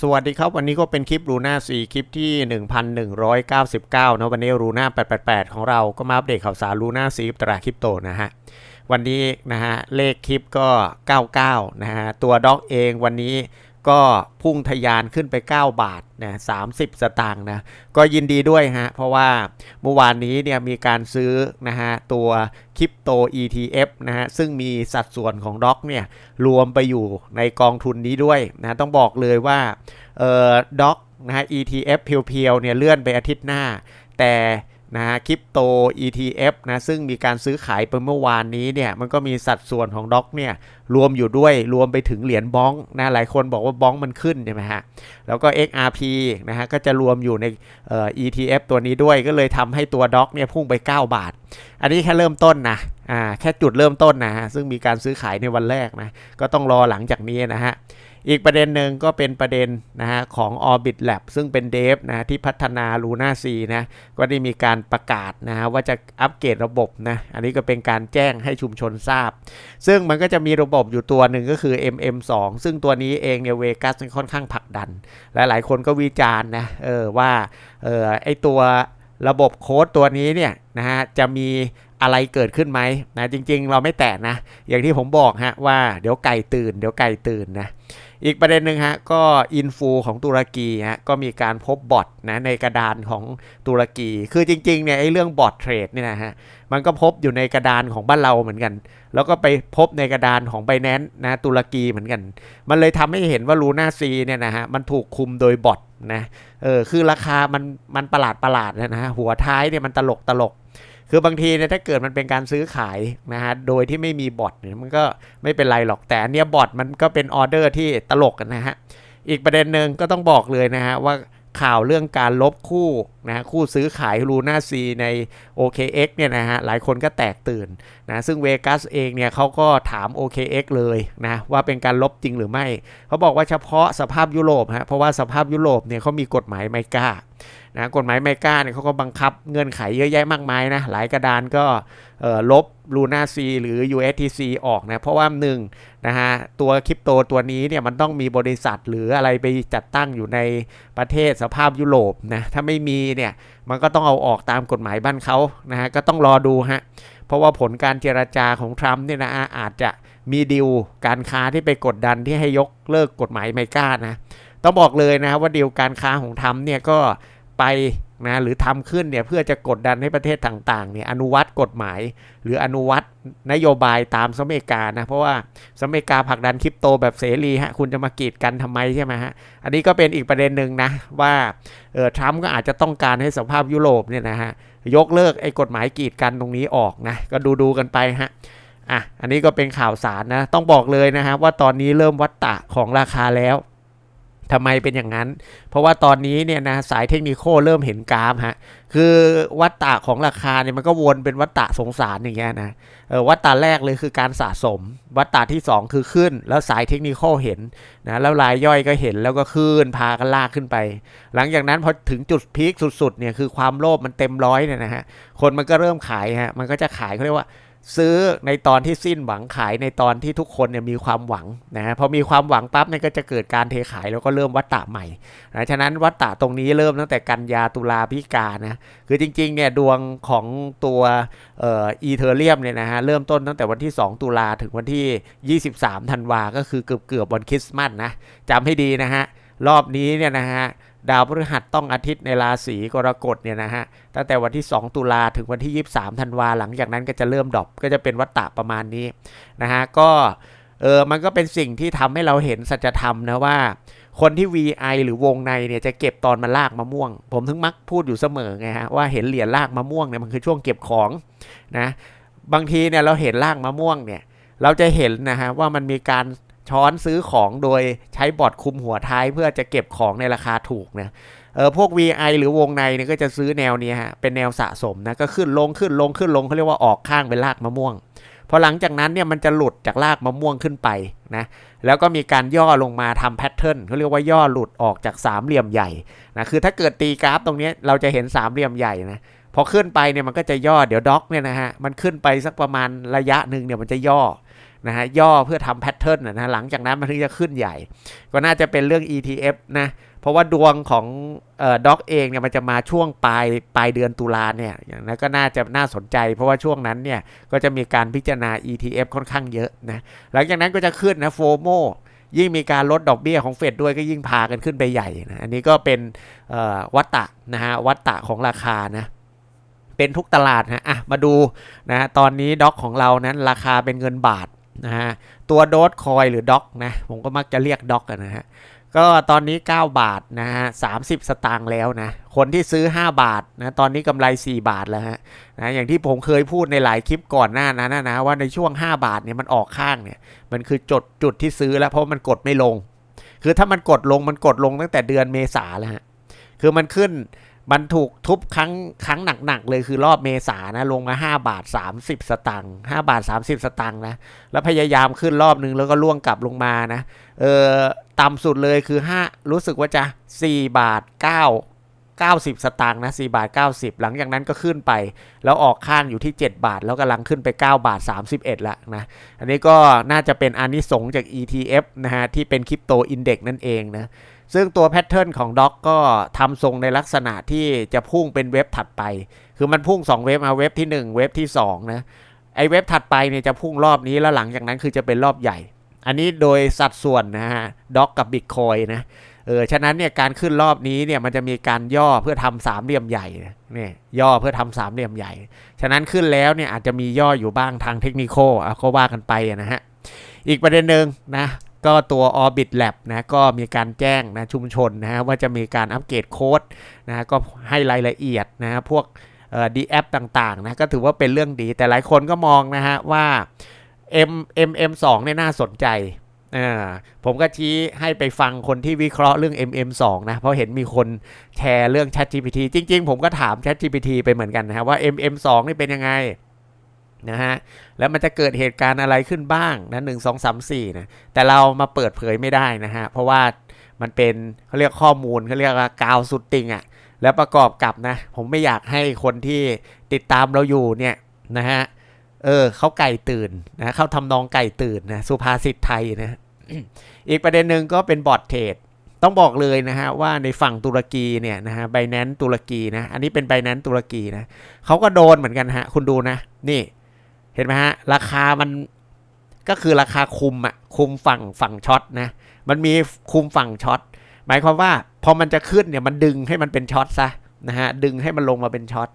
สวัสดีครับ วันนี้ก็เป็นคลิปรูน่า4คลิปที่ 1199นะวันนี้รูน่า888 ของเราก็มาอัปเดตข่าวสารรูน่า4ตราคริปโตนะฮะ วันนี้นะฮะ เลขคลิปก็ 99 นะฮะ ตัวด็อกเองวันนี้ ก็พุ่งทะยานขึ้นไป 9 บาทนะ30สตางค์นะก็ยินดีด้วยฮะ เพราะว่าเมื่อวานนี้เนี่ยมีการซื้อนะฮะตัวคริปโต ETF นะฮะซึ่งมีสัดส่วนของด็อกเนี่ยรวมไปอยู่ในกองทุนนี้ด้วยนะต้องบอกเลยว่าเอ่อด็อกนะฮะ ETF เพียวๆเนี่ยเลื่อนไปอาทิตย์หน้า แต่ นะฮะคริปโต ETF นะซึ่งมีการซื้อขายไปเมื่อวานนี้เนี่ยมันก็มีสัดส่วนของด็อกเนี่ยรวมอยู่ด้วยรวมไปถึงเหรียญบ้องนะหลายคนบอกว่าบ้องมันขึ้นใช่ไหมฮะแล้วก็ XRP นะฮะก็จะรวมอยู่ในเอ่อ ETF ตัวนี้ด้วยก็เลยทำให้ตัวด็อกเนี่ยพุ่งไป 9 บาท อันนี้แค่เริ่มต้นนะอ่าแค่จุดเริ่มต้นนะฮะซึ่งมีการซื้อขายในวันแรกนะก็ต้องรอหลังจากนี้นะฮะ อีกประเด็นหนึ่งก็เป็นประเด็นนะฮะของ Orbit Lab ซึ่งเป็นเดฟนะที่พัฒนา Luna C นะก็ได้มีการประกาศนะฮะว่าจะอัปเกรดระบบนะอันนี้ก็เป็นการแจ้งให้ชุมชนทราบ ซึ่งมันก็จะมีระบบอยู่ตัวหนึ่งก็คือ MM2 ซึ่งตัวนี้เองเนี่ยเวกัสค่อนข้างผลักดันและหลายคนก็วิจารณ์นะเออว่าเออไอตัวระบบโค้ดตัวนี้เนี่ยนะฮะจะมีอะไรเกิดขึ้นไหมนะจริงๆ เราไม่แตะนะ อย่างที่ผมบอกฮะว่าเดี๋ยวไก่ตื่น เดี๋ยวไก่ตื่นนะ อีกประเด็นหนึ่งฮะก็อินฟูของตุรกีฮะก็มีการพบบอทนะในกระดานของตุรกี คือจริงๆเนี่ยไอ้เรื่องบอทเทรดเนี่ยนะฮะมันก็พบอยู่ในกระดานของบ้านเราเหมือนกัน แล้วก็ไปพบในกระดานของไบแนนนะตุรกีเหมือนกัน มันเลยทำให้เห็นว่าลูน่าซีเนี่ยนะฮะมันถูกคุมโดยบอทนะเออคือราคามันมันประหลาดประหลาดนะฮะหัวท้ายเนี่ยมันตลกตลก คือบางทีเนี่ยถ้าเกิดมันเป็นการซื้อขายนะฮะโดยที่ไม่มีบอทเนี่ยมันก็ไม่เป็นไรหรอกแต่อันเนี้ยบอทมันก็เป็นออเดอร์ที่ตลกนะฮะอีกประเด็นหนึ่งก็ต้องบอกเลยนะฮะว่าข่าวเรื่องการลบคู่นะคู่ซื้อขายลูน่าซีใน OKX เนี่ยนะฮะหลายคนก็แตกตื่นนะซึ่งเวกัสเองเนี่ยเขาก็ถาม OKX เลยนะว่าเป็นการลบจริงหรือไม่ เขาบอกว่าเฉพาะสภาพยุโรปฮะเพราะว่าสภาพยุโรปเนี่ยเขามีกฎหมายไมกา นะกฎหมายไมกาเนี่ยเขาก็บังคับเงื่อนไขเยอะแยะมากมายนะ หลายกระดานก็ลบลูน่าซีหรือ USTC ออกนะ เพราะว่าหนึ่งนะฮะตัวคริปโตตัวนี้เนี่ยมันต้องมีบริษัทหรืออะไรไปจัดตั้งอยู่ในประเทศสภาพยุโรปนะ ถ้าไม่มีเนี่ยมันก็ต้องเอาออกตามกฎหมายบ้านเขานะฮะก็ต้องรอดูฮะ เพราะว่าผลการเจราจาของทรัมป์เนี่ยนะอาจจะมีดิวการค้าที่ไปกดดันที่ให้ยกเลิกกฎหมายไมกานะ ต้องบอกเลยนะว่าดีลการค้าของทรัมป์เนี่ยก็ ไปนะหรือทำขึ้นเนี่ยเพื่อจะกดดันให้ประเทศต่างๆเนี่ยอนุวัตกฎหมาย หรืออนุวัตนโยบายตามสหรัฐอเมริกานะเพราะว่าสหรัฐอเมริกาผลักดันคริปโตแบบเสรีฮะคุณจะมากีดกันทำไมใช่ไหมฮะอันนี้ก็เป็นอีกประเด็นหนึ่งนะว่าเออทรัมป์ก็อาจจะต้องการให้สภาพยุโรปเนี่ยนะฮะยกเลิกไอ้กฎหมายกีดกันตรงนี้ออกนะก็ดูดูกันไปฮะอะอันนี้ก็เป็นข่าวสารนะต้องบอกเลยนะฮะว่าตอนนี้เริ่มวัดตะของราคาแล้ว ทำไมเป็นอย่างนั้น เพราะว่าตอนนี้เนี่ยนะสายเทคนิคเริ่มเห็นกราฟฮะ คือวัตตะของราคาเนี่ยมันก็วนเป็นวัตตะสงสารอย่างเงี้ยนะ เออวัตตะแรกเลยคือการสะสม วัตตะที่ 2 คือขึ้น แล้วสายเทคนิคเห็นนะแล้วรายย่อยก็เห็นแล้วก็ขึ้นพากันลากขึ้นไป หลังจากนั้นพอถึงจุดพีคสุดๆเนี่ยคือความโลภมันเต็มร้อยเนี่ยนะฮะ คนมันก็เริ่มขายฮะ มันก็จะขายเขาเรียกว่า ซื้อในตอนที่สิ้นหวังขายในตอนที่ทุกคนเนี่ยมีความหวังนะฮะพอมีความหวังปั๊บเนี่ยก็จะเกิดการเทขายแล้วก็เริ่มวัตตะใหม่นะฉะนั้นวัตตะตรงนี้เริ่มตั้งแต่กันยาตุลาพิกานะคือจริงๆเนี่ยดวงของตัวเอ่ออีเทเรียมเนี่ยนะฮะเริ่มต้นตั้งแต่วันที่ 2 ตุลาถึงวันที่ 23ธันวาก็คือเกือบเกือบวันคริสต์มาสนะจำให้ดีนะฮะรอบนี้เนี่ยนะฮะ ดาวพฤหัสต้องอาทิตย์ในราศีกรกฎเนี่ยนะฮะตั้งแต่วันที่ 2 ตุลาถึงวันที่ 23ธันวาหลังจากนั้นก็จะเริ่มดรอปก็จะเป็นวัตตะประมาณนี้นะฮะก็เออมันก็เป็นสิ่งที่ทำให้เราเห็นสัจธรรมนะว่า คนที่ VI หรือวงในเนี่ยจะเก็บตอนมันลากมะม่วง ผมถึงมักพูดอยู่เสมอไงฮะว่าเห็นเหรียญลากมะม่วงเนี่ยมันคือช่วงเก็บของนะบางทีเนี่ยเราเห็นลากมะม่วงเนี่ยเราจะเห็นนะฮะว่ามันมีการ ช้อนซื้อของโดยใช้บอร์ดคุมหัวท้ายเพื่อจะเก็บของในราคาถูกนะเออพวก VI หรือวงในเนี่ยก็จะซื้อแนวนี้ฮะเป็นแนวสะสมนะก็ขึ้นลงขึ้นลงขึ้นลงเขาเรียกว่าออกข้างเป็นรากมะม่วงพอหลังจากนั้นเนี่ยมันจะหลุดจากรากมะม่วงขึ้นไปนะแล้วก็มีการย่อลงมาทำแพทเทิร์นเขาเรียกว่าย่อหลุดออกจากสามเหลี่ยมใหญ่นะคือถ้าเกิดตีกราฟตรงนี้เราจะเห็นสามเหลี่ยมใหญ่นะพอขึ้นไปเนี่ยมันก็จะย่อเดี๋ยวด็อกเนี่ยนะฮะมันขึ้นไปสักประมาณระยะหนึ่งเนี่ยมันจะย่อ นะฮะย่อเพื่อทำแพทเทิร์นนะฮะหลังจากนั้นมันถึงจะขึ้นใหญ่ ก็น่าจะเป็นเรื่อง ETF นะเพราะว่าดวงของออด็อกเองเนี่ยมันจะมาช่วงปลายปลายเดือนตุลาเนี่ยอย่างนั้นก็น่าจะน่าสนใจ เพราะว่าช่วงนั้นเนี่ยก็จะมีการพิจารณา ETF ค่อนข้างเยอะนะหลังจากนั้นก็จะขึ้นนะโฟโมยิ่งมีการลดดอกเบี้ยของเฟดด้วยก็ยิ่งพากันขึ้นไปใหญ่นะอันนี้ก็เป็นวัตตะนะฮะวัตตะของราคานะเป็นทุกตลาดนะอะมาดูนะตอนนี้ด็อกของเรานั้นราคาเป็นเงินบาท นะฮะตัวโดดคอยหรือด็อกนะผมก็มักจะเรียกด็อกกันนะฮะก็ตอนนี้ 9 บาทนะฮะสาสตางค์แล้วนะ คนที่ซื้อ 5 บาทนะตอนนี้กำไร 4 บาทแล้วฮะนะอย่างที่ผมเคยพูดในหลายคลิปก่อนหน้านั้นนะนะว่าในช่วง 5 บาทเนี่ยมันออกข้างเนี่ยมันคือจุดจุดที่ซื้อแล้วเพราะมันกดไม่ลง คือถ้ามันกดลงมันกดลงตั้งแต่เดือนเมษาแล้วฮะคือมันขึ้น มันถูกทุบครั้งครั้งหนักๆเลยคือรอบเมษานะ ลงมา 5 บาท 30 สตังค์5บาท 30 สตังค์นะ แล้วพยายามขึ้นรอบนึงแล้วก็ล่วงกลับลงมานะ เออต่ำสุดเลยคือ 5 รู้สึกว่าจะ 4 บาท 9 90 สตางค์นะ4บาท 90 หลังจากนั้นก็ขึ้นไป แล้วออกข้างอยู่ที่ 7 บาท แล้วกำลังขึ้นไป 9 บาท 31ละนะ อันนี้ก็น่าจะเป็นอานิสงส์จาก ETF นะฮะที่เป็นคริปโตอินเด็กนั่นเองนะ ซึ่งตัวแพทเทิร์นของด็อกก็ทำทรงในลักษณะที่จะพุ่งเป็นเว็บถัดไป คือมันพุ่ง 2 เว็บมาเว็บที่ 1 เว็บที่ 2 นะ ไอเว็บถัดไปเนี่ยจะพุ่งรอบนี้แล้วหลังจากนั้นคือจะเป็นรอบใหญ่ อันนี้โดยสัดส่วนนะฮะด็อกกับบิตคอยนะ เออ ฉะนั้นเนี่ยการขึ้นรอบนี้เนี่ยมันจะมีการย่อเพื่อทำสามเหลี่ยมใหญ่เนี่ยย่อเพื่อทำสามเหลี่ยมใหญ่ ฉะนั้นขึ้นแล้วเนี่ยอาจจะมีย่ออยู่บ้างทางเทคนิคอะก็ว่ากันไปนะฮะ อีกประเด็นหนึ่งนะ ก็ตัว Orbit Lab นะก็มีการแจ้งนะชุมชนนะฮะว่าจะมีการอัปเกรดโค้ดนะก็ให้รายละเอียดนะพวกดีแอปต่างๆนะก็ถือว่าเป็นเรื่องดี แต่หลายคนก็มองนะฮะว่า M M M 2เนี่ยน่าสนใจผมก็ชี้ให้ไปฟังคนที่วิเคราะห์เรื่อง MM2 นะเพราะเห็นมีคนแชร์เรื่อง ChatGPT จริง ๆ ผมก็ถาม ChatGPT ไปเหมือนกันนะว่า MM2 นี่เป็นยังไง นะฮะ แล้วมันจะเกิดเหตุการณ์อะไรขึ้นบ้างนะหนึ่งสองสามสี่นะ แต่เรามาเปิดเผยไม่ได้นะฮะ เพราะว่ามันเป็นเขาเรียกข้อมูลเขาเรียกว่ากาวสุดติงอะ่ะ แล้วประกอบกับนะ ผมไม่อยากให้คนที่ติดตามเราอยู่เนี่ยนะฮะ เออเขาไก่ตื่นนะเขาทำนองไก่ตื่นนะสุภาษิตไทยนะ อีกประเด็นหนึ่งก็เป็นบอทเทรดต้องบอกเลยนะฮะว่าในฝั่งตุรกีเนี่ยนะฮะไบแนนตุรกีนะอันนี้เป็นไบแนนตุรกีนะเขาก็โดนเหมือนกันฮะคุณดูนะนี่ เห็นไหมฮะ ราคามันก็คือราคาคุมอะคุมฝั่งฝั่งช็อตนะ มันมีคุมฝั่งช็อตหมายความว่าพอมันจะขึ้นเนี่ยมันดึงให้มันเป็นช็อตซะนะฮะดึงให้มันลงมาเป็นช็อต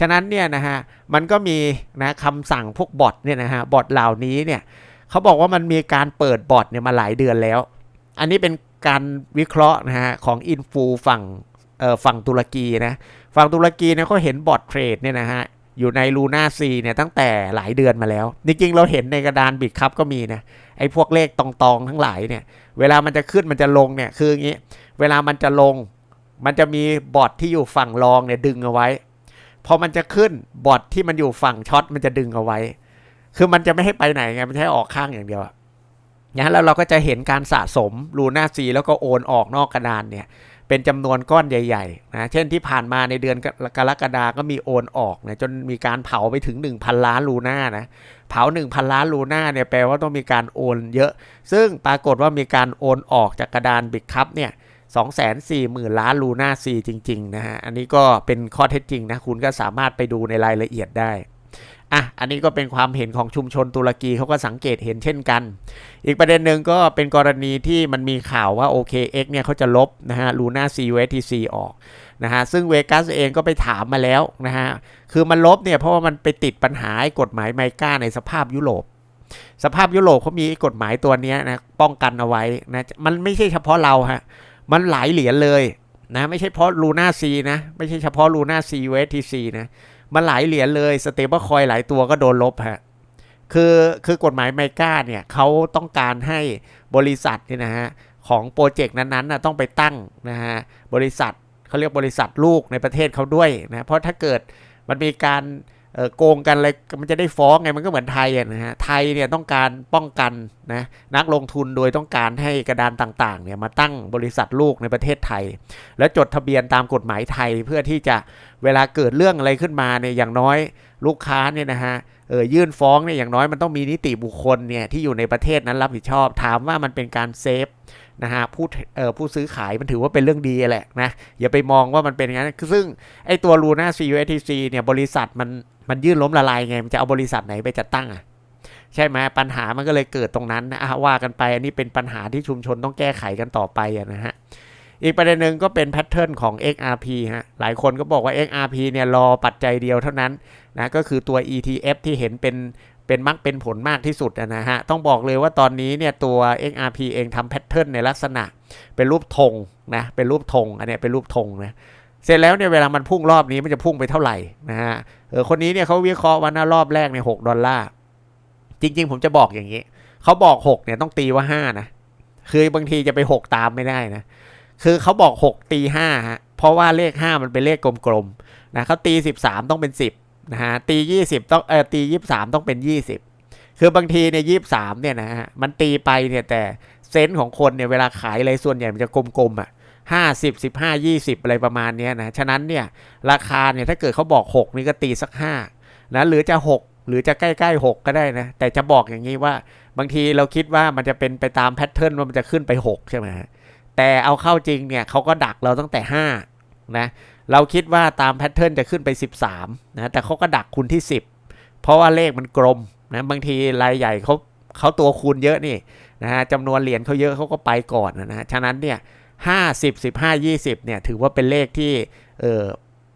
ฉะนั้นเนี่ยนะฮะมันก็มีนะคำสั่งพวกบอทเนี่ยนะฮะบอทเหล่านี้เนี่ยเขาบอกว่ามันมีการเปิดบอทเนี่ยมาหลายเดือนแล้ว อันนี้เป็นการวิเคราะห์นะฮะของอินฟูฝั่งเอ่อฝั่งตุรกีนะฝั่งตุรกีเนี่ยเขาเห็นบอทเทรดเนี่ยนะฮะ อยู่ในลูน่าซีเนี่ยตั้งแต่หลายเดือนมาแล้ว จริงๆเราเห็นในกระดานบิดครับก็มีนะไอ้พวกเลขตองๆทั้งหลายเนี่ย เวลามันจะขึ้นมันจะลงเนี่ยคืออย่างนี้ เวลามันจะลง มันจะมีบอทที่อยู่ฝั่งรองเนี่ยดึงเอาไว้ พอมันจะขึ้นบอทที่มันอยู่ฝั่งช็อตมันจะดึงเอาไว้ คือมันจะไม่ให้ไปไหนไงมันใช้ออกข้างอย่างเดียวนะแล้วเราก็จะเห็นการสะสมลูน่าซีแล้วก็โอนออกนอกกระดานเนี่ย เป็นจำนวนก้อนใหญ่ๆนะเช่นที่ผ่านมาในเดือนกรกฎาก็มีโอนออกนะจนมีการเผาไปถึง 1,000 ล้านลูน่านะเผา 1,000 ล้านลูน่าเนี่ยแปลว่าต้องมีการโอนเยอะ ซึ่งปรากฏว่ามีการโอนออกจากกระดานบิตคัพเนี่ย2 4 0 0 0 0 ล้านลูน่าซีจริงๆนะฮะอันนี้ก็เป็นข้อเท็จจริงนะคุณก็สามารถไปดูในรายละเอียดได้ อะอันนี้ก็เป็นความเห็นของชุมชนตุรกีเขาก็สังเกตเห็นเช่นกัน อีกประเด็นหนึ่งก็เป็นกรณีที่มันมีข่าวว่า OKX เนี่ยเขาจะลบนะฮะ Luna CUSTC ออกนะฮะซึ่งเวกัสเองก็ไปถามมาแล้วนะฮะคือมันลบเนี่ยเพราะว่ามันไปติดปัญหากฎหมายไมก้าในสภาพยุโรปสภาพยุโรปเขามีกฎหมายตัวนี้นะป้องกันเอาไว้นะมันไม่ใช่เฉพาะเราฮะมันหลายเหรียญเลยนะไม่ใช่เพราะ Luna C นะไม่ใช่เฉพาะ Luna CUSTC นะ มันหลายเหรียญเลยสเตเบิลคอยหลายตัวก็โดนลบฮะคือคือกฎหมายไมก้าเนี่ยเขาต้องการให้บริษัทเนี่ยนะฮะของโปรเจกต์นั้นๆนะต้องไปตั้งนะฮะบริษัทเขาเรียกบริษัทลูกในประเทศเขาด้วยนะเพราะถ้าเกิดมันมีการ โกงกันอะไรมันจะได้ฟ้องไงมันก็เหมือนไทยนะฮะไทยเนี่ยต้องการป้องกันนะนักลงทุนโดยต้องการให้กระดานต่างๆเนี่ยมาตั้งบริษัทลูกในประเทศไทย แล้วจดทะเบียนตามกฎหมายไทยเพื่อที่จะเวลาเกิดเรื่องอะไรขึ้นมาเนี่ยอย่างน้อยลูกค้าเนี่ยนะฮะเออยื่นฟ้องเนี่ยอย่างน้อยมันต้องมีนิติบุคคลเนี่ยที่อยู่ในประเทศนั้นรับผิดชอบ ถามว่ามันเป็นการเซฟนะฮะผู้เอ่อผู้ซื้อขายมันถือว่าเป็นเรื่องดีแหละนะอย่าไปมองว่ามันเป็นอย่างนั้นซึ่งไอตัว Luna CUSTC เนี่ยบริษัทมัน มันยื่นล้มละลายไงมันจะเอาบริษัทไหนไปจัดตั้งอะใช่ไหมปัญหามันก็เลยเกิดตรงนั้นนะอะว่ากันไปอันนี้เป็นปัญหาที่ชุมชนต้องแก้ไขกันต่อไปอะนะฮะอีกประเด็นหนึ่งก็เป็นแพทเทิร์นของ XRP ฮะ หลายคนก็บอกว่า XRP เนี่ยรอปัจจัยเดียวเท่านั้นนะ ก็คือตัว ETF ที่เห็นเป็นเป็นมักเป็นผลมากที่สุดนะฮะ ต้องบอกเลยว่าตอนนี้เนี่ยตัว XRP เองทำแพทเทิร์นในลักษณะ เป็นรูปธงนะ เป็นรูปธง อันเนี้ยเป็นรูปธงนะ เสร็จแล้วเนี่ยเวลามันพุ่งรอบนี้มันจะพุ่งไปเท่าไหร่นะฮะ เออคนนี้เนี่ยเขาวิเคราะห์ว่าหน้ารอบแรกเนี่ยหดอลลาร์จริง ๆ ผมจะบอกอย่างนี้เขาบอก6เนี่ยต้องตีว่า5นะคือบางทีจะไป6ตามไม่ได้นะคือเขาบอก6ตี5ฮะเพราะว่าเลข5มันเป็นเลขกลมๆนะเขาตี13ต้องเป็น10นะฮะตี20ต้องเออตี23ต้องเป็น20คือบางทีเนี่ย23เนี่ยนะฮะมันตีไปเนี่ยแต่เซนส์ของคนเนี่ยเวลาขายอะไรส่วนใหญ่มันจะกลมๆอะ 50 15 20 อะไรประมาณนี้นะ ฉะนั้นเนี่ยราคาเนี่ยถ้าเกิดเขาบอก 6 นี่ก็ตีสัก5นะหรือจะ 6 หรือจะใกล้ๆ 6 ก็ได้นะ แต่จะบอกอย่างนี้ว่าบางทีเราคิดว่ามันจะเป็นไปตามแพทเทิร์นว่ามันจะขึ้นไป 6 ใช่ไหมแต่เอาเข้าจริงเนี่ยเขาก็ดักเราตั้งแต่ 5 นะ เราคิดว่าตามแพทเทิร์นจะขึ้นไป 13 นะ แต่เขาก็ดักคุณที่ 10 เพราะว่าเลขมันกลมนะบางทีรายใหญ่เขาเขาตัวคูณเยอะนี่นะฮะจำนวนเหรียญเขาเยอะเขาก็ไปก่อนนะฮะฉะนั้นเนี่ย 50 15 20เนี่ยถือว่าเป็นเลขที่เออ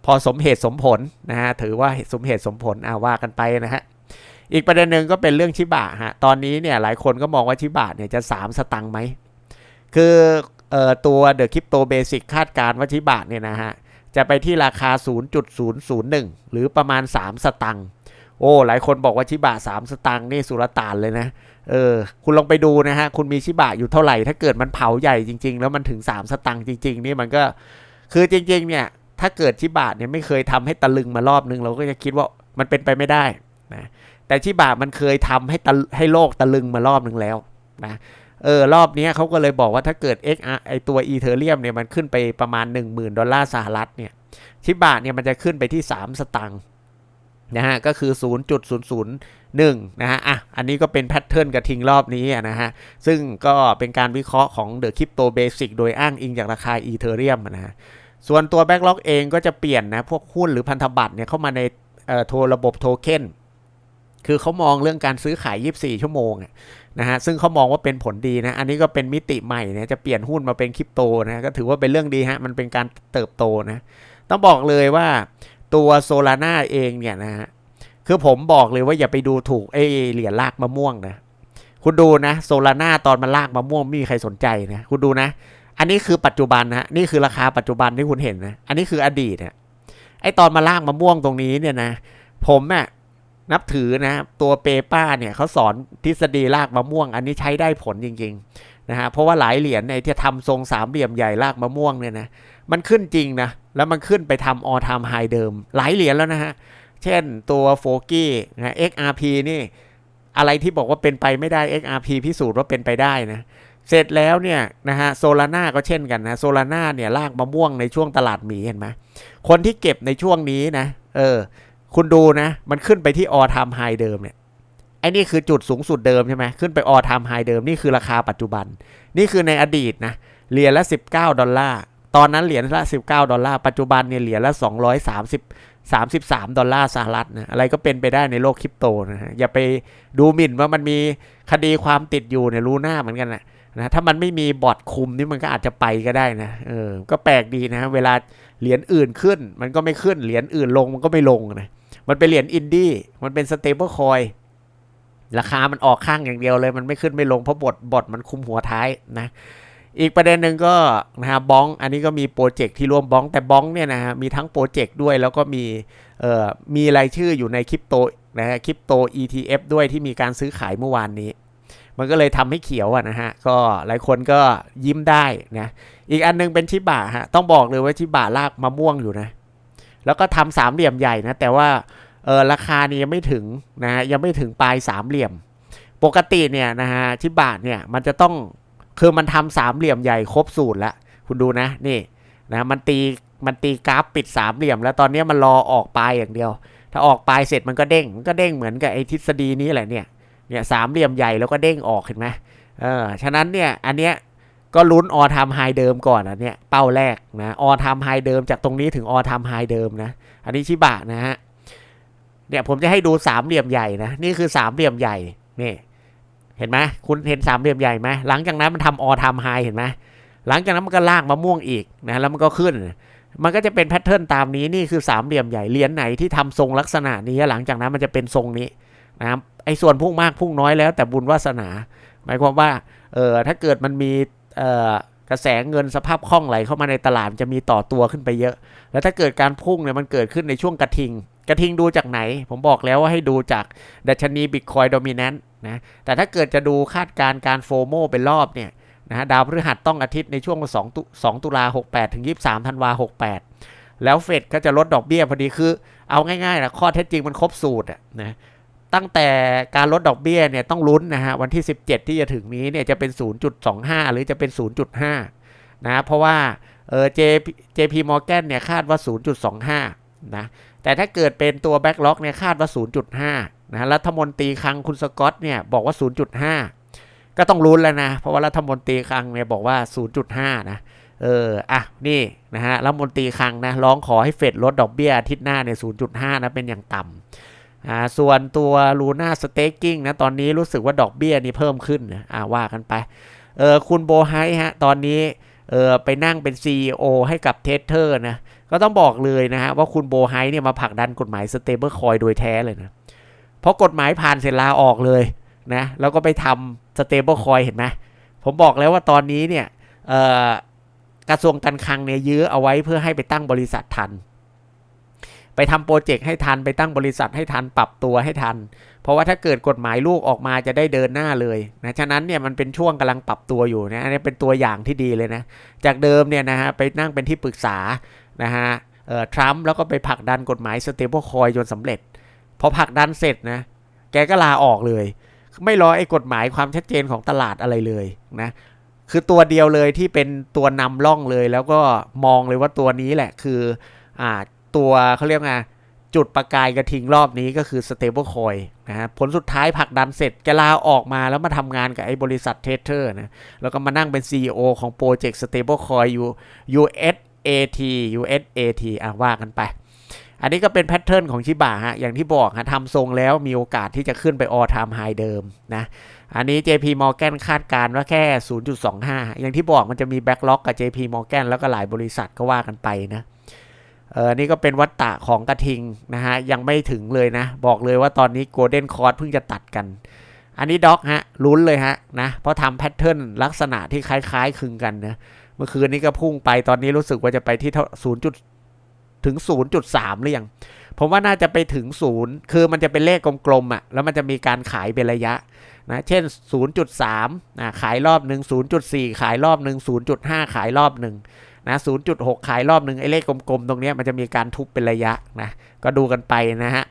พอสมเหตุสมผลนะฮะถือว่าสมเหตุสมผลอาว่ากันไปนะฮะอีกประเด็นหนึ่งก็เป็นเรื่องชิบะฮะตอนนี้เนี่ยหลายคนก็มองว่าชิบะเนี่ยจะ 3 สตังค์ไหมคือเอ่อตัว The Crypto Basic คาดการณ์ว่าชิบะเนี่ยนะฮะจะไปที่ราคา 0.001 หรือประมาณ 3 สตังค์ โอ้ หลายคนบอกว่าชิบะ3สตังค์นี่สุลต่านเลยนะ เออ คุณลองไปดูนะฮะ คุณมีชิบะอยู่เท่าไหร่ ถ้าเกิดมันเผาใหญ่จริง ๆ แล้วมันถึง3สตังค์จริง ๆ นี่มันก็ คือจริง ๆ เนี่ย ถ้าเกิดชิบะเนี่ยไม่เคยทำให้ตะลึงมารอบนึง เราก็จะคิดว่ามันเป็นไปไม่ได้นะ แต่ชิบะมันเคยทำให้ตะให้โลกตะลึงมารอบนึงแล้วนะ เออ รอบนี้เขาก็เลยบอกว่าถ้าเกิด XR ไอตัวอีเทเรียมเนี่ยมันขึ้นไปประมาณ 10,000 ดอลลาร์สหรัฐเนี่ย ชิบะเนี่ยมันจะขึ้นไปที่ 3 สตังค์ นะฮะก็คือ 0.001นะฮะอะอันนี้ก็เป็นแพทเทิร์นกระทิงรอบนี้นะฮะซึ่งก็เป็นการวิเคราะห์ของ The Crypto Basic โดยอ้างอิงจากราคาอีเทเรียมนะฮะส่วนตัว Backlog เองก็จะเปลี่ยนนะพวกหุ้นหรือพันธบัตรเนี่ยเข้ามาในเอ่อโทรระบบโทเค็นคือเขามองเรื่องการซื้อขาย 24 ชั่วโมงนะฮะ ซึ่งเขามองว่าเป็นผลดีนะ อันนี้ก็เป็นมิติใหม่นะ จะเปลี่ยนหุ้นมาเป็นคริปโตนะ ก็ถือว่าเป็นเรื่องดีฮะ มันเป็นการเติบโตนะ ต้องบอกเลยว่า ตัวโซลาร่าเองเนี่ยนะฮะคือผมบอกเลยว่าอย่าไปดูถูกไอเหรียญลากมะม่วงนะ คุณดูนะโซลาร่าตอนมันลากมะม่วงไม่มีใครสนใจนะ คุณดูนะ อันนี้คือปัจจุบันนะนี่คือราคาปัจจุบันที่คุณเห็นนะ อันนี้คืออดีตนะไอตอนมาลากมะม่วงตรงนี้เนี่ยนะ ผมอะนับถือนะตัวเปป้าเนี่ยเขาสอนทฤษฎีลากมะม่วง อันนี้ใช้ได้ผลจริง ๆนะฮะเพราะว่าหลายเหรียญในที่ทำทรงสามเหลี่ยมใหญ่ลากมะม่วงเนี่ยนะ มันขึ้นจริงนะ แล้วมันขึ้นไปทำออทามไฮเดิม หลายเหรียญแล้วนะฮะ เช่นตัวโฟกี้นะ XRP นี่ อะไรที่บอกว่าเป็นไปไม่ได้ XRP พิสูจน์ว่าเป็นไปได้นะ เสร็จแล้วเนี่ยนะฮะโซลาร่าก็เช่นกันนะโซลาร่าเนี่ยลากมะม่วงในช่วงตลาดหมีเห็นไหมคนที่เก็บในช่วงนี้นะ เออ คุณดูนะ มันขึ้นไปที่ออทามไฮเดิมเนี่ยไอ้นี่คือจุดสูงสุดเดิมใช่ไหมขึ้นไปออทามไฮเดิม นี่คือราคาปัจจุบัน นี่คือในอดีตนะเหรียญละ 19 ดอลลาร์ ตอนนั้นเหรียญละ 19 ดอลลาร์ ปัจจุบันเนี่ยเหรียญละ 230 33 ดอลลาร์สหรัฐนะอะไรก็เป็นไปได้ในโลกคริปโตนะฮะอย่าไปดูหมิ่นว่ามันมีคดีความติดอยู่เนี่ยรู้หน้าเหมือนกันนะนะถ้ามันไม่มีบอทคุมนี่มันก็อาจจะไปก็ได้นะเออก็แปลกดีนะเวลาเหรียญอื่นขึ้น มันก็ไม่ขึ้นเหรียญอื่นลงมันก็ไม่ลงนะมันเป็นเหรียญอินดี้มันเป็นสเตเบิลคอยราคามันออกข้างอย่างเดียวเลย มันไม่ขึ้นไม่ลงเพราะบทบทมันคุมหัวท้ายนะ อีกประเด็นหนึ่งก็นะฮะบ้องอันนี้ก็มีโปรเจกต์ที่ร่วมบ้องแต่บ้องเนี่ยนะฮะมีทั้งโปรเจกต์ด้วยแล้วก็มีเอ่อมีรายชื่ออยู่ในคริปโตนะฮะคริปโต ETF ด้วยที่มีการซื้อขายเมื่อวานนี้ มันก็เลยทำให้เขียวอะนะฮะก็หลายคนก็ยิ้มได้นะอีกอันนึงเป็นชิบะฮะต้องบอกเลยว่าชิบะลากมะม่วงอยู่นะแล้วก็ทำสามเหลี่ยมใหญ่นะแต่ว่าเออราคานี่ยังไม่ถึงนะฮะยังไม่ถึงปลายสามเหลี่ยม ปกติเนี่ยนะฮะชิบะเนี่ยมันจะต้อง คือมันทำสามเหลี่ยมใหญ่ครบสูตรแล้วคุณดูนะนี่นะมันตีมันตีกราฟปิดสามเหลี่ยม แล้วตอนนี้มันรอออกปลายอย่างเดียว ถ้าออกปลายเสร็จมันก็เด้งมันก็เด้งเหมือนกับไอ้ทฤษฎีนี้แหละเนี่ยเนี่ยสามเหลี่ยมใหญ่แล้วก็เด้งออกเห็นไหมเออฉะนั้นเนี่ยอันเนี้ยก็ลุ้นออทามไฮเดิมก่อนอันเนี้ยเป้าแรกนะออทามไฮเดิมจากตรงนี้ถึงออทามไฮเดิมนะ อันนี้ชิบะนะฮะเนี่ยผมจะให้ดูสามเหลี่ยมใหญ่นะนี่คือสามเหลี่ยมใหญ่นี่ เห็นไหมคุณเห็นสามเหลี่ยมใหญ่ไหมหลังจากนั้นมันทำออทามไฮเห็นไหมหลังจากนั้นมันก็ลากมะม่วงอีกนะแล้วมันก็ขึ้น มันก็จะเป็นแพทเทิร์นตามนี้นี่คือสามเหลี่ยมใหญ่เหรียญไหนที่ทำทรงลักษณะนี้หลังจากนั้นมันจะเป็นทรงนี้นะครับไอ้ส่วนพุ่งมากพุ่งน้อยแล้วแต่บุญวาสนา หมายความว่าเออถ้าเกิดมันมีเออกระแสเงินสภาพคล่องไหลเข้ามาในตลาดมันจะมีต่อตัวขึ้นไปเยอะ แล้วถ้าเกิดการพุ่งเนี่ยมันเกิดขึ้นในช่วงกระทิง กระทิงดูจากไหน ผมบอกแล้วว่าให้ดูจากดัชนีบิตคอยดมิเนนต์นะ แต่ถ้าเกิดจะดูคาดการณ์การโฟโมเป็นรอบเนี่ยนะฮะดาวพฤหัสต้องอาทิตย์ในช่วง2ตุ2ตุลา68 ถึง 23ธันวา68 แล้วเฟดก็จะลดดอกเบี้ยพอดีคือ เอาง่ายๆนะข้อเท็จจริงมันครบสูตรอะนะตั้งแต่การลดดอกเบี้ยเนี่ยต้องลุ้นนะฮะวันที่ 17 ที่จะถึงนี้เนี่ยจะเป็น 0.25 หรือจะเป็น 0.5 นะเพราะว่าเออ JP JP Morgan เนี่ยคาดว่า 0.25 นะ แต่ถ้าเกิดเป็นตัวแบ็กล็อกเนี่ยคาดว่า 0.5นะรัฐมนตรีคลังคุณสกอตเนี่ยบอกว่า 0.5 ก็ต้องลุ้นแล้วนะ เพราะว่ารัฐมนตรีคลังเนี่ยบอกว่า 0.5 นะเออ อะ นี่นะฮะ รัฐมนตรีคลังนะ ร้องขอให้เฟดลดดอกเบี้ยอาทิตย์หน้าเนี่ย 0.5 นะ เป็นอย่างต่ำอ่า ส่วนตัวลูน่าสเต็กกิ้งนะ ตอนนี้รู้สึกว่าดอกเบี้ยนี่เพิ่มขึ้นนะอ่า ว่ากันไป เออ คุณโบไฮฮะ ตอนนี้ เออ ไปนั่งเป็น CEO ให้กับเทสเทอร์นะก็ต้องบอกเลยนะฮะว่าคุณโบไฮเนี่ยมาผลักดันกฎหมายสเตเบิลคอยโดยแท้เลยนะ เพราะกฎหมายผ่านเสร็จลาออกเลยนะ แล้วก็ไปทำสเตเบิลคอยเห็นไหมผมบอกแล้วว่าตอนนี้เนี่ยกระทรวงการคลังเนี่ยยื้อเอาไว้เพื่อให้ไปตั้งบริษัททัน ไปทำโปรเจกต์ให้ทันไปตั้งบริษัทให้ทันปรับตัวให้ทัน เพราะว่าถ้าเกิดกฎหมายลูกออกมาจะได้เดินหน้าเลยนะฉะนั้นเนี่ยมันเป็นช่วงกำลังปรับตัวอยู่นะอันนี้เป็นตัวอย่างที่ดีเลยนะจากเดิมเนี่ยนะฮะไปนั่งเป็นที่ปรึกษา นะฮะทรัมป์แล้วก็ไปผลักดันกฎหมายสเตเบิลคอยจนสำเร็จ พอผลักดันเสร็จนะ แกก็ลาออกเลย ไม่รอไอ้กฎหมายความชัดเจนของตลาดอะไรเลยนะคือตัวเดียวเลยที่เป็นตัวนำร่องเลย แล้วก็มองเลยว่าตัวนี้แหละคืออ่าตัวเขาเรียกไงจุดประกายกระทิงรอบนี้ก็คือ stable coin นะฮะผลสุดท้ายผลักดันเสร็จแกลาออกมาแล้วมาทำงานกับไอ้บริษัทเทเทอร์นะแล้วก็มานั่งเป็น CEO ของโปรเจกต์ stable coin ATUSAT อะว่ากันไป อันนี้ก็เป็นแพทเทิร์นของชิบะฮะ อย่างที่บอกฮะทำทรงแล้วมีโอกาสที่จะขึ้นไป all time high เดิมนะ อันนี้ JP Morgan คาดการณ์ว่าแค่ 0.25 อย่างที่บอกมันจะมีแบ็กล็อกกับ JP Morgan แล้วก็หลายบริษัทก็ว่ากันไปนะเออนี่ก็เป็นวัตตะของกระทิงนะฮะ ยังไม่ถึงเลยนะ บอกเลยว่าตอนนี้ Golden c o r d เพิ่งจะตัดกัน อันนี้ด็อกฮะลุ้นเลยฮะนะ เพราะทำแพทเทิร์นลักษณะที่คล้ายๆคลึงกันนะ เมื่อคืนนี้ก็พุ่งไปตอนนี้รู้สึกว่าจะไปที่เท่า 0. ถึง 0.3 หรือยัง ผมว่าน่าจะไปถึง 0 คือมันจะเป็นเลขกลมๆอะ่ะ แล้วมันจะมีการขายเป็นระยะนะ เช่น 0.3นะขายรอบหนึ่ง0.4 ขายรอบหนึ่ง0.5 ขายรอบหนึ่งนะ0.6 ขายรอบหนึ่งไอ้เลขกลมๆ ตรงนี้มันจะมีการทุบเป็นระยะนะ ก็ดูกันไปนะฮะ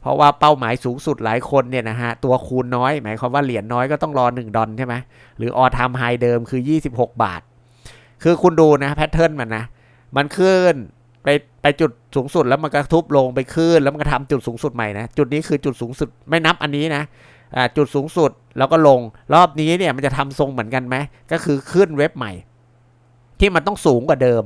เพราะว่าเป้าหมายสูงสุดหลายคนเนี่ยนะฮะ ตัวคูณน้อย หมายความว่าเหรียญน้อยก็ต้องรอ 1 ดอลใช่ไหมหรือออทามไฮเดิมคือ 26 บาท คือคุณดูนะแพทเทิร์นมันนะ มันขึ้นไปไปจุดสูงสุดแล้วมันก็ทุบลงไปขึ้น แล้วมันก็ทำจุดสูงสุดใหม่นะ จุดนี้คือจุดสูงสุดไม่นับอันนี้นะจุดสูงสุดแล้วก็ลงรอบนี้เนี่ยมันจะทำทรงเหมือนกันไหมก็คือขึ้นเว็บใหม่ ที่มันต้องสูงกว่าเดิม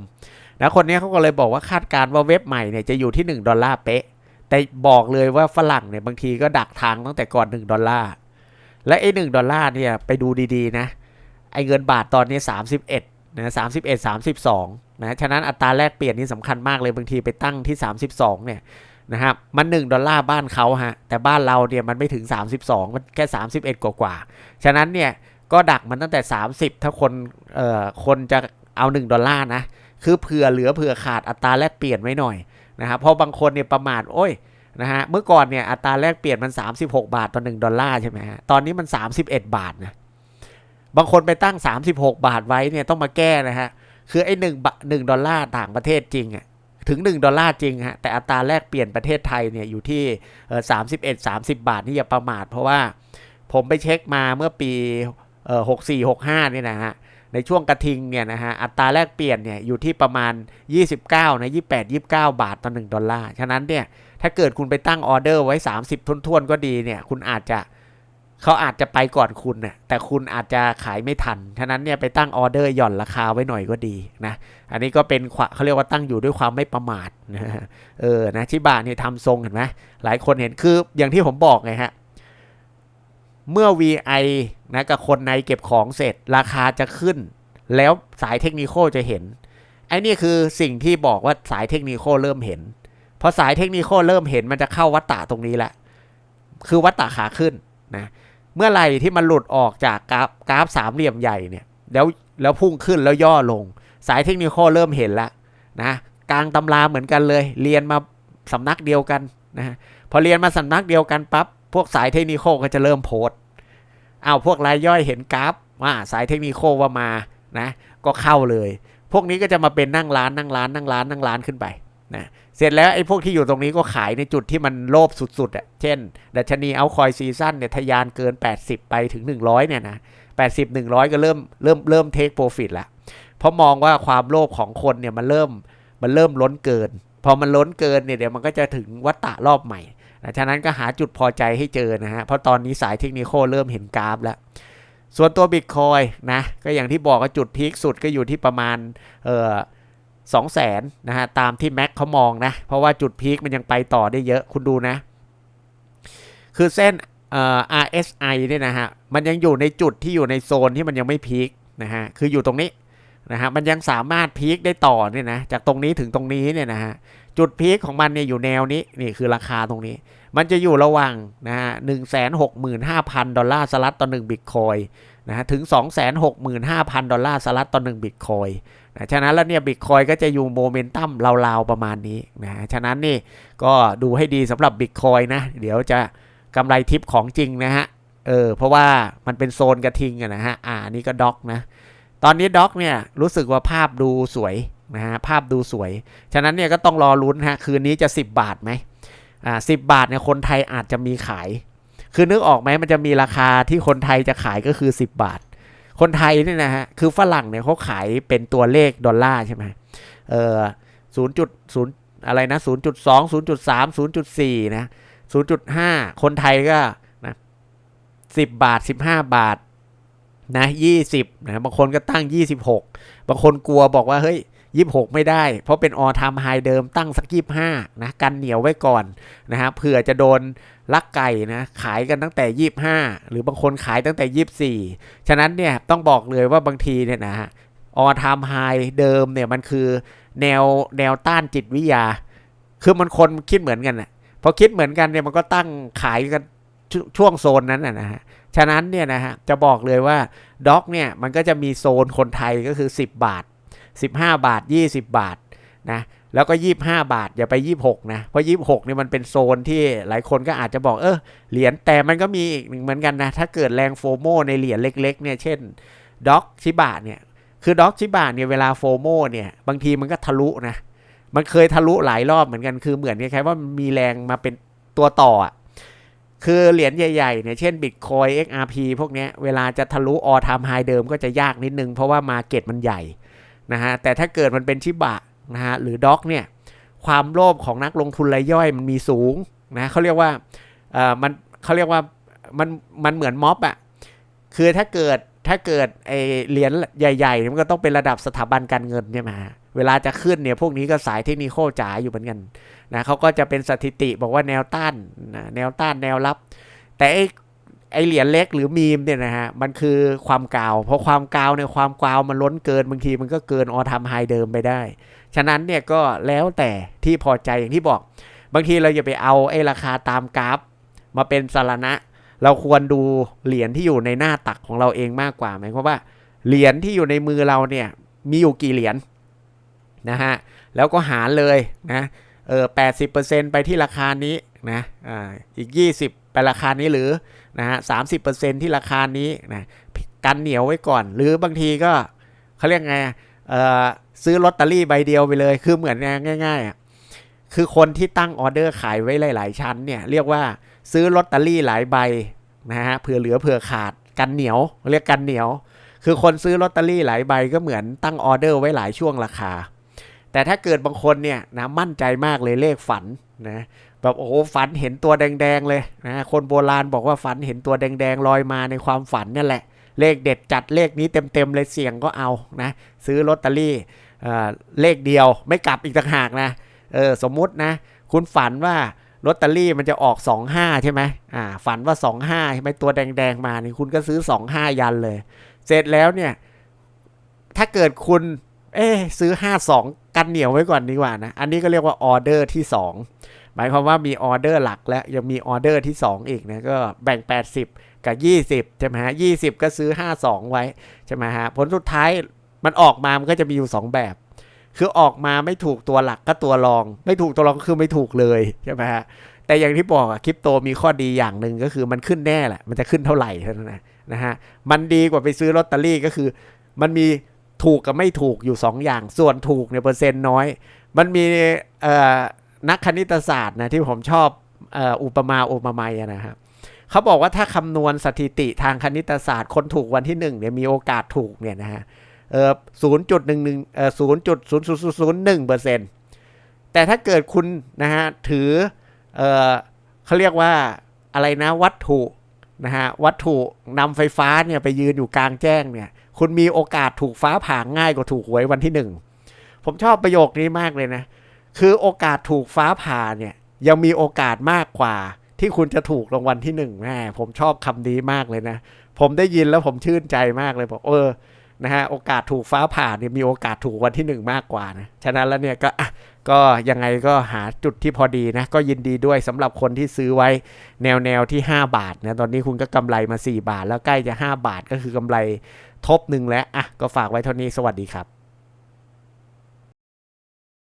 นะคนนี้เขาก็เลยบอกว่าคาดการณ์ว่าเว็บใหม่เนี่ยจะอยู่ที่ 1 ดอลลาร์เป๊ะ แต่บอกเลยว่าฝรั่งเนี่ยบางทีก็ดักทางตั้งแต่ก่อน 1 ดอลลาร์และไอ้หดอลลาร์เนี่ยไปดูดีๆนะไอ้เงินบาทตอนนี้ 31 นะ31 32นะฉะนั้นอัตราแลกเปลี่ยนนี่สำคัญมากเลยบางทีไปตั้งที่32เนี่ยนะครับมัน1ดอลลาร์บ้านเขาฮะแต่บ้านเราเนี่ยมันไม่ถึง 32 มันแค่ 31 กว่ากว่าๆฉะนั้นเนี่ยก็ดักมันตั้งแต่ 30 ถ้าคนเอ่อคนจะเอา 1 ดอลลาร์นะ คือเผื่อเหลือเผื่อขาดอัตราแลกเปลี่ยนไว้หน่อยนะครับเพราะบางคนเนี่ยประมาทโอ้ยนะฮะเมื่อก่อนเนี่ยอัตราแลกเปลี่ยนมัน 36 บาทต่อ 1 ดอลลาร์ใช่ไหมฮะตอนนี้มัน 31 บาทนะ บางคนไปตั้ง 36 บาทไว้เนี่ยต้องมาแก้นะฮะ คือไอ้หนึ่งหนึ่งดอลลาร์ต่างประเทศจริงอะถึง 1 ดอลลาร์จริงฮะ แต่อัตราแลกเปลี่ยนประเทศไทยเนี่ยอยู่ที่เออ31 30บาทนี่อย่าประมาท เพราะว่าผมไปเช็คมาเมื่อปีเออ64 65เนี่ยนะฮะ ในช่วงกระทิงเนี่ยนะฮะ อัตราแลกเปลี่ยนเนี่ยอยู่ที่ประมาณ 29นะ28 29 บาทต่อ1ดอลลาร์ ฉะนั้นเนี่ยถ้าเกิดคุณไปตั้งออเดอร์ไว้ 30ทวนๆก็ดีเนี่ยคุณอาจจะ เขาอาจจะไปก่อนคุณนะแต่คุณอาจจะขายไม่ทัน ฉะนั้นเนี่ยไปตั้งออเดอร์หย่อนราคาไว้หน่อยก็ดีนะ อันนี้ก็เป็นเขาเรียกว่าตั้งอยู่ด้วยความไม่ประมาทนะฮะเออนะชิบะเนี่ยทำทรงเห็นไหมหลายคนเห็นคืออย่างที่ผมบอกไงฮะ เมื่อ VI นะกับคนในเก็บของเสร็จราคาจะขึ้น แล้วสายเทคนิคจะเห็นไอ้นี่คือสิ่งที่บอกว่าสายเทคนิคเริ่มเห็นพอสายเทคนิคเริ่มเห็นมันจะเข้าวัตตะตรงนี้แหละ คือวัตตะขาขึ้นนะ เมื่อไหร่ที่มันหลุดออกจากกราฟกราฟสามเหลี่ยมใหญ่เนี่ยแล้วแล้วพุ่งขึ้นแล้วย่อลง สายเทคนิคเริ่มเห็นแล้วนะกลางตำราเหมือนกันเลย เรียนมาสำนักเดียวกันนะพอเรียนมาสำนักเดียวกันปั๊บพวกสายเทคนิคก็จะเริ่มโพสเอาพวกรายย่อยเห็นกราฟว่าสายเทคนิคว่ามานะก็เข้าเลย พวกนี้ก็จะมาเป็นนั่งร้านนั่งร้านนั่งร้านนั่งร้านขึ้นไป นะเสร็จแล้วไอ้พวกที่อยู่ตรงนี้ก็ขายในจุดที่มันโลภสุดๆอะเช่น ดัชนีเอาคอยซีซั่นเนี่ยทะยานเกิน 80 ไปถึง 100 เนี่ยนะ80 100 ก็เริ่มเริ่มเริ่มเทคโปรฟิตละเพราะมองว่าความโลภของคนเนี่ยมันเริ่มมันเริ่มล้นเกิน พอมันล้นเกินเนี่ยเดี๋ยวมันก็จะถึงวัตตะรอบใหม่นะฉะนั้นก็หาจุดพอใจให้เจอนะฮะเพราะตอนนี้สายเทคนิคเริ่มเห็นกราฟแล้วส่วนตัวบิตคอยนะก็อย่างที่บอกว่าจุดพีคสุดก็อยู่ที่ประมาณเอ่อ สองแสนนะฮะตามที่แม็กเขามองนะ เพราะว่าจุดพีคมันยังไปต่อได้เยอะคุณดูนะ คือเส้นเอ่อ RSI เนี่ยนะฮะมันยังอยู่ในจุดที่อยู่ในโซนที่มันยังไม่พีคนะฮะคืออยู่ตรงนี้นะฮะมันยังสามารถพีคได้ต่อเนี่ยนะจากตรงนี้ถึงตรงนี้เนี่ยนะฮะจุดพีคของมันเนี่ยอยู่แนวนี้นี่คือราคาตรงนี้ มันจะอยู่ระหว่างนะฮะหนึ่งแสนหกหมื่นห้าพันดอลลาร์สลัดต่อหนึ่งบิตคอยนะฮะถึงสองแสนหกหมื่นห้าพันดอลลาร์สลัดต่อหนึ่งบิตคอย นะฉะนั้นแล้วเนี่ยบิตคอยก็จะอยู่โมเมนตัมราวๆประมาณนี้นะฉะนั้นนี่ก็ดูให้ดีสำหรับบิตคอยนะ เดี๋ยวจะกำไรทิปของจริงนะฮะเออเพราะว่ามันเป็นโซนกระทิงอะนะฮะอ่านี่ก็ด็อกนะ ตอนนี้ด็อกเนี่ยรู้สึกว่าภาพดูสวยนะฮะภาพดูสวย ฉะนั้นเนี่ยก็ต้องรอลุ้นฮะคืนนี้จะ 10 บาทไหมอ่าสิบาทเนี่ยคนไทยอาจจะมีขาย คือนึกออกไหมมันจะมีราคาที่คนไทยจะขายก็คือ 10 บาท คนไทยเนี่ยนะฮะ คือฝรั่งเนี่ยเขาขายเป็นตัวเลขดอลลาร์ใช่ไหมเออศูนย์จุดศูนย์อะไรนะศูนย์จุดสองศูนย์จุดสามศูนย์จุดสี่นะศูนย์จุดห้าคนไทยก็นะสิบบาทสิบห้าบาทนะยี่สิบนะบางคนก็ตั้งยี่สิบหกบางคนกลัวบอกว่าเฮ้ย ยี่หกไม่ได้ เพราะเป็นออทามไฮเดิมตั้งสักยี่ห้านะกันเหนียวไว้ก่อนนะฮะเผื่อจะโดนลักไก่นะขายกันตั้งแต่ยี่ห้าหรือบางคนขายตั้งแต่ยี่สี่ฉะนั้นเนี่ยต้องบอกเลยว่าบางทีเนี่ยนะฮะออทามไฮเดิมเนี่ยมันคือแนวแนวต้านจิตวิทยา คือมันคนคิดเหมือนกันนะพอคิดเหมือนกันเนี่ยมันก็ตั้งขายกันชช่วงโซนนั้นนะฮะ ฉะนั้นเนี่ยนะฮะจะบอกเลยว่าด็อกเนี่ยมันก็จะมีโซนคนไทยก็คือ 10 บาท 15 บาท 20 บาทนะแล้วก็ 25 บาท อย่าไป 26 นะ เพราะ 26เนี่ยมันเป็นโซนที่หลายคนก็อาจจะบอกเออเหรียญแต่มันก็มีอีกหนึ่งเหมือนกันนะ ถ้าเกิดแรงโฟโมในเหรียญเล็ก ๆ เนี่ยเช่นด็อกชิบะเนี่ยคือด็อกชิบะเนี่ยเวลาโฟโมเนี่ยบางทีมันก็ทะลุนะมันเคยทะลุหลายรอบเหมือนกันคือเหมือนคล้ายๆว่ามีแรงมาเป็นตัวต่อคือเหรียญใหญ่ๆเนี่ยเช่น Bitcoin XRP พวกเนี้ยเวลาจะทะลุออทามไฮเดิมก็จะยากนิดนึง เพราะว่ามาเก็ตมันใหญ่ นะฮะแต่ถ้าเกิดมันเป็นชิบะนะฮะหรือด็อกเนี่ยความโลภของนักลงทุนรายย่อยมันมีสูงนะเขาเรียกว่าเออมันเขาเรียกว่ามันมันเหมือนม็อบอะคือถ้าเกิดถ้าเกิดไอเหรียญใหญ่ๆมันก็ต้องเป็นระดับสถาบันการเงินใช่ไหมเวลาจะขึ้นเนี่ยพวกนี้ก็สายเทคนิคจ๋าอยู่เหมือนกันนะเขาก็จะเป็นสถิติบอกว่าแนวต้านนะแนวต้านแนวรับ แต่ไอ ไอเหรียญเล็กหรือมีมเนี่ยนะฮะมันคือความกาวเพราะความกาวเนี่ยความกาวมันล้นเกินบางทีมันก็เกินออทำไฮเดิมไปได้ ฉะนั้นเนี่ยก็แล้วแต่ที่พอใจอย่างที่บอก บางทีเราอย่าไปเอาไอราคาตามกราฟ มาเป็นสารณะ เราควรดูเหรียญที่อยู่ในหน้าตักของเราเองมากกว่าหมายความว่าเหรียญที่อยู่ในมือเราเนี่ยมีอยู่กี่เหรียญนะฮะแล้วก็หารเลยนะ เออแปดสิบเปอร์เซ็นไปที่ราคานี้นะอ่าอีกยี่สิบไปราคานี้หรือนะฮะสามสิบเปอร์เซ็นที่ราคานี้นะกันเหนียวไว้ก่อน หรือบางทีก็เขาเรียกไงเอ่อซื้อลอตเตอรี่ใบเดียวไปเลยคือเหมือนง่ายๆอะคือคนที่ตั้งออเดอร์ขายไว้หลาย ๆ ชั้นเนี่ยเรียกว่าซื้อลอตเตอรี่หลายใบนะฮะเผื่อเหลือเผื่อขาดกันเหนียวเรียกกันเหนียว คือคนซื้อลอตเตอรี่หลายใบก็เหมือนตั้งออเดอร์ไว้หลายช่วงราคา แต่ถ้าเกิดบางคนเนี่ยนะมั่นใจมากเลยเลขฝันนะแบบโอ้โหฝันเห็นตัวแดงๆเลยนะคนโบราณบอกว่าฝันเห็นตัวแดงๆลอยมาในความฝันนั่นแหละ เลขเด็ดจัดเลขนี้เต็มๆเลยเสี่ยงก็เอานะซื้อลอตเตอรี่เลขเดียวไม่กลับอีกต่างหากนะเออสมมุตินะคุณฝันว่าลอตเตอรี่มันจะออก 25 ใช่ไหมอ่าฝันว่า 25ใช่ไหมตัวแดงๆมานี่คุณก็ซื้อ 25 ยันเลย เสร็จแล้วเนี่ยถ้าเกิดคุณเอ๊ซื้อ 52 กันเหนียวไว้ก่อนดีกว่านะ อันนี้ก็เรียกว่าออเดอร์ที่ 2 หมายความว่ามีออเดอร์หลักและยังมีออเดอร์ที่ 2 อีกนะก็แบ่ง 80 กับ 20ใช่ไหมฮะ20ก็ซื้อ 52 ไว้ใช่ไหมฮะผลสุดท้ายมันออกมา มันก็จะมีอยู่ 2 แบบ คือออกมาไม่ถูกตัวหลักก็ตัวรอง ไม่ถูกตัวรองก็คือไม่ถูกเลยใช่ไหมฮะแต่อย่างที่บอกอะคริปโตมีข้อดีอย่างหนึ่งก็คือมันขึ้นแน่แหละมันจะขึ้นเท่าไหร่เท่านั้นนะฮะมันดีกว่าไปซื้อลอตเตอรี่ก็คือ มันมี ถูกกับไม่ถูกอยู่ 2 อย่าง ส่วนถูกเนี่ยเปอร์เซ็นต์น้อย มันมีนักคณิตศาสตร์นะที่ผมชอบอ,อุปมาอุปไมยอะนะครับเขาบอกว่าถ้าคำนวณสถิติทางคณิตศาสตร์ คนถูกวันที่1เนี่ยมีโอกาสถูกเนี่ยนะฮะเออศูนย์จุดหนึ่งหนึ่งเออศูนย์จุดศูนย์ศูนย์ศูนย์หนึ่งเปอร์เซ็นต์แต่ถ้าเกิดคุณนะฮะถือเออเขาเรียกว่าอะไรนะวัตถุนะฮะวัตถุนำไฟฟ้าเนี่ยไปยืนอยู่กลางแจ้งเนี่ย คุณมีโอกาสถูกฟ้าผ่าง่ายกว่าถูกหวยวันที่หนึ่งผมชอบประโยคนี้มากเลยนะ คือโอกาสถูกฟ้าผ่าเนี่ยยังมีโอกาสมากกว่า ที่คุณจะถูกรางวัลที่หนึ่งแม่ผมชอบคำนี้มากเลยนะ ผมได้ยินแล้วผมชื่นใจมากเลยบอกเออนะฮะโอกาสถูกฟ้าผ่าเนี่ยมีโอกาสถูกวันที่หนึ่งมากกว่านะฉะนั้นแล้วเนี่ยก็อะก็ยังไงก็หาจุดที่พอดีนะ ก็ยินดีด้วยสำหรับคนที่ซื้อไว้แนวแนวที่ 5 บาทนะตอนนี้คุณก็กำไรมา 4 บาท แล้วใกล้จะ 5 บาทก็คือกำไร ทบหนึ่งแล้วอะก็ฝากไว้เท่านี้สวัสดีครับ